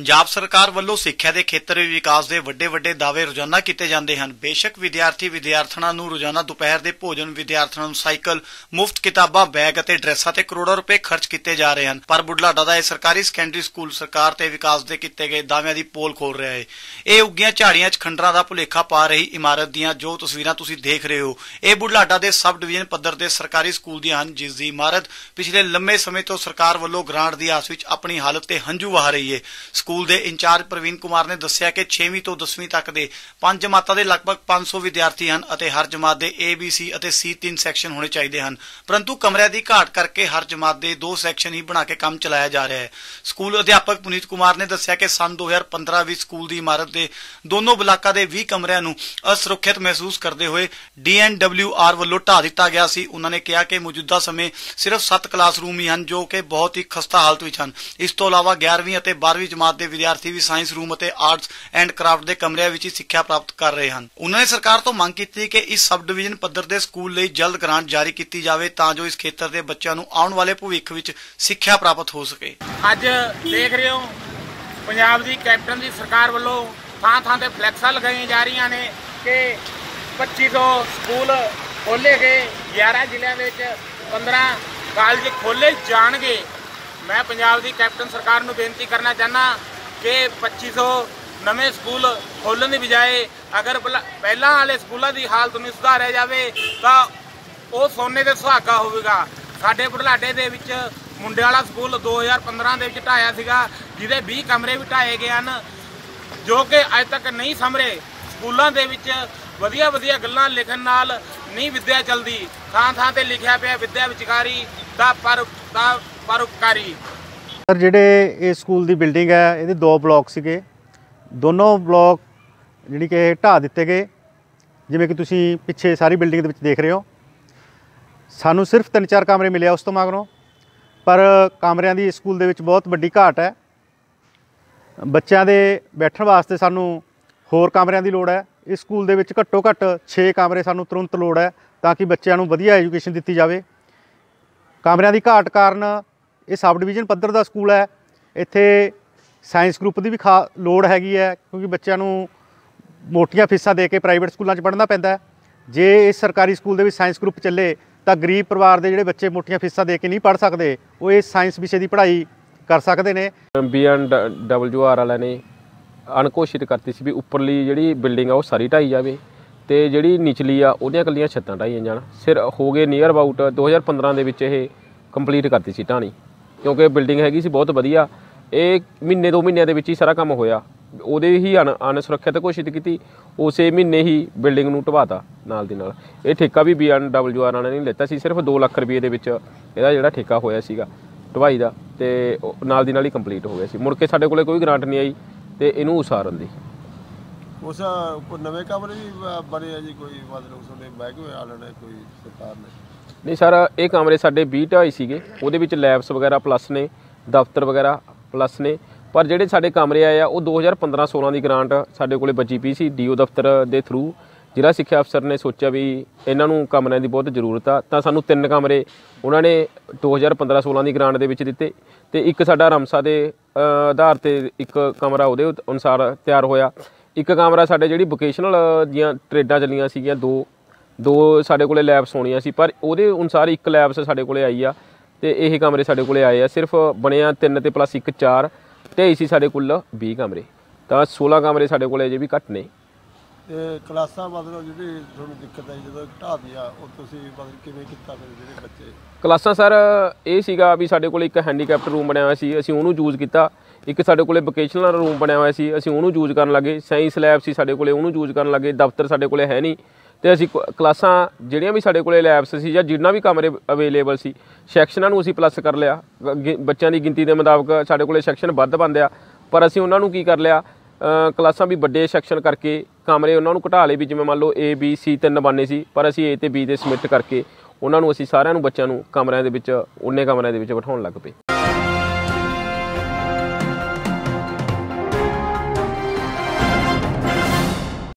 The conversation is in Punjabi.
ਪੰਜਾਬ ਸਰਕਾਰ ਵੱਲੋਂ ਸਿੱਖਿਆ ਦੇ ਖੇਤਰ ਵਿੱਚ ਵਿਕਾਸ ਦੇ ਵੱਡੇ ਵੱਡੇ ਦਾਅਵੇ ਰੋਜ਼ਾਨਾ ਕੀਤੇ ਜਾਂਦੇ ਹਨ। ਬੇਸ਼ੱਕ ਵਿਦਿਆਰਥੀ ਵਿਦਿਆਰਥਣਾਂ ਨੂੰ ਰੋਜ਼ਾਨਾ ਦੁਪਹਿਰ ਦੇ ਭੋਜਨ, ਵਿਦਿਆਰਥਣਾਂ ਨੂੰ ਸਾਈਕਲ, ਮੁਫਤ ਕਿਤਾਬਾਂ, ਬੈਗ ਅਤੇ ਡਰੈਸਾਂ ਤੇ ਕਰੋੜਾਂ ਰੁਪਏ ਖਰਚ ਕੀਤੇ ਜਾ ਰਹੇ ਹਨ। ਪਰ ਬੁਢਲਾਡਾ ਦਾ ਇਹ ਸਰਕਾਰੀ ਸੈਕੰਡਰੀ ਸਕੂਲ ਸਰਕਾਰ ਤੇ ਵਿਕਾਸ ਦੇ ਕੀਤੇ ਗਏ ਦਾਅਵਿਆਂ ਦੀ ਪੋਲ ਖੋਲ ਰਿਹਾ ਹੈ। ਇਹ ਉੱਗੀਆਂ ਝਾੜੀਆਂ 'ਚ ਖੰਡਰਾਂ ਦਾ ਭੁਲੇਖਾ ਪਾ ਰਹੀ ਇਮਾਰਤ ਦੀਆਂ ਜੋ ਤਸਵੀਰਾਂ ਤੁਸੀਂ ਦੇਖ ਰਹੇ ਹੋ। ਇਹ ਬੁਢਲਾਡਾ ਦੇ ਸਬ ਡਿਵੀਜ਼ਨ ਪੱਧਰ ਦੇ ਸਰਕਾਰੀ ਸਕੂਲ ਦੀਆਂ ਹਨ, ਜਿਸ ਦੀ ਇਮਾਰਤ ਪਿਛਲੇ ਲੰਮੇ ਸਮੇਂ ਤੋਂ ਸਰਕਾਰ ਵੱਲੋਂ ਗ੍ਰਾਂਟ ਦੀ ਆਸ ਵਿੱਚ ਆਪਣੀ ਹਾਲਤ ਤੇ ਹੰਝੂ ਵਹਾ ਰਹੀ ਹੈ। ਸਕੂਲ ਦੇ ਇੰਚਾਰਜ ਪ੍ਰਵੀਨ ਕੁਮਾਰ ਨੇ ਦੱਸਿਆ ਕਿ 6ਵੀਂ ਤੋਂ 10ਵੀਂ ਤੱਕ ਦੇ ਪੰਜ ਜਮਾਤਾਂ ਦੇ ਲਗਭਗ 500 ਵਿਦਿਆਰਥੀ ਹਨ ਅਤੇ ਹਰ ਜਮਾਤ ਦੇ A, B, C ਅਤੇ C ਤਿੰਨ ਸੈਕਸ਼ਨ ਹੋਣੇ ਚਾਹੀਦੇ ਹਨ। ਪਰੰਤੂ ਕਮਰਿਆਂ ਦੀ ਘਾਟ ਕਰਕੇ ਹਰ ਜਮਾਤ ਦੇ ਦੋ ਸੈਕਸ਼ਨ ਹੀ ਬਣਾ ਕੇ ਕੰਮ ਚਲਾਇਆ ਜਾ ਰਿਹਾ ਹੈ। ਸਕੂਲ ਅਧਿਆਪਕ ਪੁਨੀਤ ਕੁਮਾਰ ਨੇ ਦੱਸਿਆ ਕਿ ਸਨ 2015 ਵਿੱਚ ਸਕੂਲ ਦੀ ਇਮਾਰਤ ਦੇ ਦੋਨੋਂ ਬਲਾਕਾਂ ਦੇ 20 ਕਮਰਿਆਂ ਨੂੰ ਅਸੁਰੱਖਿਅਤ ਮਹਿਸੂਸ ਕਰਦੇ ਹੋਏ DNWR ਵੱਲੋਂ ਢਾ ਦਿੱਤਾ ਗਿਆ ਸੀ। ਉਹਨਾਂ ਨੇ ਕਿਹਾ ਕਿ ਮੌਜੂਦਾ ਸਮੇਂ ਸਿਰਫ 7 ਕਲਾਸਰੂਮ ਹੀ ਹਨ ਜੋ ਕਿ ਬਹੁਤ ਹੀ ਖਸਤਾ ਹਾਲਤ ਵਿੱਚ ਹਨ। ਇਸ ਤੋਂ ਇਲਾਵਾ 11ਵੀਂ ਅਤੇ 12ਵੀਂ ਜਮਾਤ ਦੇ ਵਿਦਿਆਰਥੀ ਵੀ ਸਾਇੰਸ ਰੂਮ ਅਤੇ ਆਰਟਸ ਐਂਡ ਕਰਾਫਟ ਦੇ ਕਮਰਿਆਂ ਵਿੱਚ ਹੀ ਸਿੱਖਿਆ ਪ੍ਰਾਪਤ ਕਰ ਰਹੇ ਹਨ। ਉਹਨਾਂ ਨੇ ਸਰਕਾਰ ਤੋਂ ਮੰਗ ਕੀਤੀ ਕਿ ਇਸ ਸਬ ਡਿਵੀਜ਼ਨ ਪੱਧਰ ਦੇ ਸਕੂਲ ਲਈ ਜਲਦ ਗ੍ਰਾਂਟ ਜਾਰੀ ਕੀਤੀ ਜਾਵੇ ਤਾਂ ਜੋ ਇਸ ਖੇਤਰ ਦੇ ਬੱਚਿਆਂ ਨੂੰ ਆਉਣ ਵਾਲੇ ਭਵਿੱਖ ਵਿੱਚ ਸਿੱਖਿਆ ਪ੍ਰਾਪਤ ਹੋ ਸਕੇ। ਅੱਜ ਦੇਖ ਰਹੇ ਹੋ, ਪੰਜਾਬ ਦੀ ਕੈਪਟਨ ਦੀ ਸਰਕਾਰ ਵੱਲੋਂ ਥਾਂ ਥਾਂ ਤੇ ਫਲੈਕਸਾਂ ਲਗਾਈਆਂ ਜਾ ਰਹੀਆਂ ਨੇ ਕਿ 2500 ਸਕੂਲ ਖੋਲੇ ਗਏ 11 ਜ਼ਿਲ੍ਹਿਆਂ ਵਿੱਚ 15 ਕਾਲਜ ਖੋਲੇ ਜਾਣਗੇ। ਮੈਂ ਪੰਜਾਬ ਦੀ ਕੈਪਟਨ ਸਰਕਾਰ ਨੂੰ ਬੇਨਤੀ ਕਰਨਾ ਚਾਹਨਾ ਕਿ 2500 ਨਵੇਂ ਸਕੂਲ ਖੋਲਣ ਦੀ ਬਜਾਏ ਅਗਰ ਪਹਿਲਾਂ- ਪਹਿਲਾਂ ਵਾਲੇ ਸਕੂਲਾਂ ਦੀ ਹਾਲਤ ਨੂੰ ਸੁਧਾਰਿਆ ਜਾਵੇ, ਤਾਂ ਉਹ ਸੋਨੇ ਦੇ ਸੁਹਾਗਾ ਹੋਵੇਗਾ। ਸਾਡੇ ਬੁਢਲਾਡੇ ਦੇ ਵਿੱਚ ਮੁੰਡੇ ਵਾਲਾ ਸਕੂਲ 2015 ਦੇ ਵਿੱਚ ਢਾਇਆ ਸੀਗਾ, ਜਿਹਦੇ 20 ਕਮਰੇ ਵੀ ਢਾਏ ਗਏ ਹਨ, ਜੋ ਕਿ ਅਜੇ ਤੱਕ ਨਹੀਂ ਸਮਰੇ ਸਕੂਲਾਂ ਦੇ ਵਿੱਚ ਵਧੀਆ ਵਧੀਆ ਗੱਲਾਂ ਲਿਖਣ ਨਾਲ ਨਹੀਂ ਵਿੱਦਿਆ ਚਲਦੀ। ਥਾਂ ਥਾਂ ਤੇ ਲਿਖਿਆ ਪਿਆ ਵਿੱਦਿਆ ਵਿਚਕਾਰੀ ਦਾ ਪਰ, ਦਾ ਪਰਉਪਕਾਰੀ। ਸਰ, ਜਿਹੜੇ ਇਹ ਸਕੂਲ ਦੀ ਬਿਲਡਿੰਗ ਹੈ, ਇਹਦੇ ਦੋ ਬਲਾਕ ਸੀਗੇ। ਦੋਨੋਂ ਬਲਾਕ ਜਿਹੜੀ ਕਿ ਇਹ ਢਾਹ ਦਿੱਤੇ ਗਏ। ਜਿਵੇਂ ਕਿ ਤੁਸੀਂ ਪਿੱਛੇ ਸਾਰੀ ਬਿਲਡਿੰਗ ਦੇ ਵਿੱਚ ਦੇਖ ਰਹੇ ਹੋ। ਸਾਨੂੰ ਸਿਰਫ ਤਿੰਨ ਚਾਰ ਕਮਰੇ ਮਿਲੇ ਉਸ ਤੋਂ ਮਗਰੋਂ। ਪਰ ਕਮਰਿਆਂ ਦੀ ਇਸ ਸਕੂਲ ਦੇ ਵਿੱਚ ਬਹੁਤ ਵੱਡੀ ਘਾਟ ਹੈ। ਬੱਚਿਆਂ ਦੇ ਬੈਠਣ ਵਾਸਤੇ ਸਾਨੂੰ ਹੋਰ ਕਮਰਿਆਂ ਦੀ ਲੋੜ ਹੈ। ਇਸ ਸਕੂਲ ਦੇ ਵਿੱਚ ਘੱਟੋ ਘੱਟ 6 ਕਮਰੇ ਸਾਨੂੰ ਤੁਰੰਤ ਲੋੜ ਹੈ, ਤਾਂ ਕਿ ਬੱਚਿਆਂ ਨੂੰ ਵਧੀਆ ਐਜੂਕੇਸ਼ਨ ਦਿੱਤੀ ਜਾਵੇ। ਕਮਰਿਆਂ ਦੀ ਘਾਟ ਕਾਰਨ ਇਹ ਸਬ ਡਿਵੀਜ਼ਨ ਪੱਧਰ ਦਾ ਸਕੂਲ ਹੈ। ਇੱਥੇ ਸਾਇੰਸ ਗਰੁੱਪ ਦੀ ਵੀ ਖਾ ਲੋੜ ਹੈਗੀ ਹੈ, ਕਿਉਂਕਿ ਬੱਚਿਆਂ ਨੂੰ ਮੋਟੀਆਂ ਫੀਸਾਂ ਦੇ ਕੇ ਪ੍ਰਾਈਵੇਟ ਸਕੂਲਾਂ 'ਚ ਪੜ੍ਹਨਾ ਪੈਂਦਾ ਜੇ ਇਸ ਸਰਕਾਰੀ ਸਕੂਲ ਦੇ ਵਿੱਚ ਸਾਇੰਸ ਗਰੁੱਪ ਚੱਲੇ, ਤਾਂ ਗਰੀਬ ਪਰਿਵਾਰ ਦੇ ਜਿਹੜੇ ਬੱਚੇ ਮੋਟੀਆਂ ਫੀਸਾਂ ਦੇ ਕੇ ਨਹੀਂ ਪੜ੍ਹ ਸਕਦੇ, ਉਹ ਇਸ ਸਾਇੰਸ ਵਿਸ਼ੇ ਦੀ ਪੜ੍ਹਾਈ ਕਰ ਸਕਦੇ ਨੇ। ਬੀਐਨਡਬਲਯੂਆਰ ਵਾਲਿਆਂ ਨੇ ਅਣਘੋਸ਼ਿਤ ਕਰਤੀ ਸੀ ਵੀ ਉੱਪਰਲੀ ਜਿਹੜੀ ਬਿਲਡਿੰਗ ਆ, ਉਹ ਸਾਰੀ ਢਾਈ ਜਾਵੇ ਤੇ ਜਿਹੜੀ ਨਿਚਲੀ ਆ, ਉਹਦੀਆਂ ਕੱਲੀਆਂ ਛੱਤਾਂ ਢਾਈਆਂ ਜਾਣ। ਸਿਰ ਹੋ ਗਏ ਨੀਅਰ ਅਬਾਊਟ 2015 ਦੇ ਵਿੱਚ ਇਹ ਕੰਪਲੀਟ ਕਰਤੀ ਸੀ ਢਾਣੀ। ਕਿਉਂਕਿ ਬਿਲਡਿੰਗ ਹੈਗੀ ਸੀ ਬਹੁਤ ਵਧੀਆ। ਇਹ ਮਹੀਨੇ ਦੋ ਮਹੀਨਿਆਂ ਦੇ ਵਿੱਚ ਹੀ ਸਾਰਾ ਕੰਮ ਹੋਇਆ। ਉਹਦੇ ਹੀ ਅਣ ਅਣਸੁਰੱਖਿਅਤ ਘੋਸ਼ਿਤ ਕੀਤੀ। ਉਸੇ ਮਹੀਨੇ ਹੀ ਬਿਲਡਿੰਗ ਨੂੰ ਢਵਾਤਾ ਨਾਲ ਦੀ ਨਾਲ। ਇਹ ਠੇਕਾ ਵੀ ਬੀਐਨਡਬਲਯੂਆਰ ਵਾਲਿਆਂ ਨੇ ਲਿੱਤਾ ਸੀ। ਸਿਰਫ 2 ਲੱਖ ਰੁਪਏ ਦੇ ਵਿੱਚ ਇਹਦਾ ਜਿਹੜਾ ਠੇਕਾ ਹੋਇਆ ਸੀਗਾ, ਢਵਾਈ ਦਾ। ਤੇ ਨਾਲ ਦੀ ਨਾਲ ਹੀ ਕੰਪਲੀਟ ਹੋ ਗਿਆ ਸੀ। ਮੁੜ ਕੇ ਸਾਡੇ ਕੋਲੇ ਕੋਈ ਗ੍ਰਾਂਟ ਨਹੀਂ ਆਈ ਤੇ ਇਹਨੂੰ ਉਸਾਰਨ ਦੀ। ਉਸ ਨਵੇਂ ਕਮਰੇ ਵੀ ਬਣੇ ਆ ਜੀ? ਕੋਈ ਮਤਲਬ ਉਸਨੇ ਮਹਿਕਮੇ ਵਾਲਿਆਂ ਨੇ ਕੋਈ ਸਰਕਾਰ ਨੇ? ਨਹੀਂ ਸਰ, ਇਹ ਕਮਰੇ ਸਾਡੇ 20 ਢਾਈ ਸੀਗੇ। ਉਹਦੇ ਵਿੱਚ ਲੈਬਸ ਵਗੈਰਾ ਪਲੱਸ ਨੇ, ਦਫ਼ਤਰ ਵਗੈਰਾ ਪਲੱਸ ਨੇ। ਪਰ ਜਿਹੜੇ ਸਾਡੇ ਕਮਰੇ ਆਏ ਆ, ਉਹ 2015-16 ਦੀ ਗ੍ਰਾਂਟ ਸਾਡੇ ਕੋਲੇ ਬਚੀ ਪਈ ਸੀ ਡੀਓ ਦਫ਼ਤਰ ਦੇ ਥਰੂ ਜ਼ਿਲ੍ਹਾ ਸਿੱਖਿਆ ਅਫਸਰ ਨੇ ਸੋਚਿਆ ਵੀ ਇਹਨਾਂ ਨੂੰ ਕਮਰਿਆਂ ਦੀ ਬਹੁਤ ਜ਼ਰੂਰਤ ਆ, ਤਾਂ ਸਾਨੂੰ ਤਿੰਨ ਕਮਰੇ ਉਹਨਾਂ ਨੇ 2015-16 ਦੀ ਗ੍ਰਾਂਟ ਦੇ ਵਿੱਚ ਦਿੱਤੇ ਤੇ ਇੱਕ ਸਾਡਾ ਰਮਸਾ ਦੇ ਆਧਾਰ ਤੇ ਇੱਕ ਕਮਰਾ ਉਹਦੇ ਅਨੁਸਾਰ ਤਿਆਰ ਹੋਇਆ। ਇੱਕ ਕਮਰਾ ਸਾਡੇ ਜਿਹੜੀ ਵੋਕੇਸ਼ਨਲ ਦੀਆਂ ਟ੍ਰੇਡਾਂ ਚੱਲੀਆਂ ਸੀਗੀਆਂ, ਦੋ ਦੋ ਸਾਡੇ ਕੋਲੇ ਲੈਬਸ ਹੋਣੀਆਂ ਸੀ ਪਰ ਉਹਦੇ ਅਨੁਸਾਰ ਇੱਕ ਲੈਬਸ ਸਾਡੇ ਕੋਲੇ ਆਈ ਆ ਤੇ ਇਹ ਕਮਰੇ ਸਾਡੇ ਕੋਲੇ ਆਏ ਆ ਸਿਰਫ ਬਣਿਆ 3 ਤੇ ਪਲੱਸ 1 4 ਢਾਈ ਸੀ ਸਾਡੇ ਕੁੱਲ 20 ਕਮਰੇ। ਤਾਂ 16 ਕਮਰੇ ਸਾਡੇ ਕੋਲੇ ਅਜੇ ਵੀ ਘੱਟ ਨੇ। ਤੇ ਕਲਾਸਾਂ ਮਤਲਬ ਜਿਹੜੀ ਤੁਹਾਨੂੰ ਦਿੱਕਤ ਆਈ ਜਦੋਂ ਢਾਦੀ ਆ ਉਹ ਤੁਸੀਂ ਮਤਲਬ ਕਿਵੇਂ ਕੀਤਾ ਫਿਰ ਜਿਹੜੇ ਬੱਚੇ? ਕਲਾਸਾਂ ਸਰ ਇਹ ਸੀਗਾ ਵੀ ਸਾਡੇ ਕੋਲੇ ਇੱਕ ਹੈਂਡੀਕੈਪਟ ਰੂਮ ਬਣਿਆ ਹੋਇਆ ਸੀ ਅਸੀਂ ਉਹਨੂੰ ਯੂਜ਼ ਕੀਤਾ। ਇੱਕ ਸਾਡੇ ਕੋਲੇ ਵੋਕੇਸ਼ਨਲ ਰੂਮ ਬਣਿਆ ਹੋਇਆ ਸੀ ਅਸੀਂ ਉਹਨੂੰ ਯੂਜ਼ ਕਰਨ ਲੱਗੇ। ਸਾਇੰਸ ਲੈਬ ਸੀ ਸਾਡੇ ਕੋਲੇ ਉਹਨੂੰ ਯੂਜ਼ ਕਰਨ ਲੱਗੇ। ਦਫ਼ਤਰ ਸਾਡੇ ਕੋਲੇ ਹੈ ਨਹੀਂ। ਤੇ ਅਸੀਂ ਕ- ਕਲਾਸਾਂ ਜਿਹੜੀਆਂ ਵੀ ਸਾਡੇ ਕੋਲੇ ਲੈਬਸ ਸੀ ਜਾਂ ਜਿੰਨਾ ਵੀ ਕਮਰੇ ਅਵੇਲੇਬਲ ਸੀ ਸੈਕਸ਼ਨਾਂ ਨੂੰ ਅਸੀਂ ਪਲੱਸ ਕਰ ਲਿਆ। ਬੱਚਿਆਂ ਦੀ ਗਿਣਤੀ ਦੇ ਮੁਤਾਬਕ ਸਾਡੇ ਕੋਲੇ ਸੈਕਸ਼ਨ ਵੱਧ ਬੰਦੇ ਆ। ਪਰ ਅਸੀਂ ਉਹਨਾਂ ਨੂੰ ਕੀ ਕਰ ਲਿਆ? ਕਲਾਸਾਂ ਵੀ ਵੱਡੇ ਸੈਕਸ਼ਨ ਕਰਕੇ ਕਮਰੇ ਉਹਨਾਂ ਨੂੰ ਘਟਾ ਲਏ ਵੀ ਜਿਵੇਂ ਮੰਨ ਲਓ A, B, C ਤਿੰਨ ਬਾਨੇ ਸੀ, ਪਰ ਅਸੀਂ A ਤੇ B ਦੇ ਸਮਿਟ ਕਰਕੇ ਉਹਨਾਂ ਨੂੰ ਅਸੀਂ ਸਾਰਿਆਂ ਨੂੰ ਬੱਚਿਆਂ ਨੂੰ ਕਮਰਿਆਂ ਦੇ ਵਿੱਚ ਉਹਨੇ ਕਮਰਿਆਂ ਦੇ ਵਿੱਚ ਬਿਠਾਉਣ ਲੱਗ ਪਏ।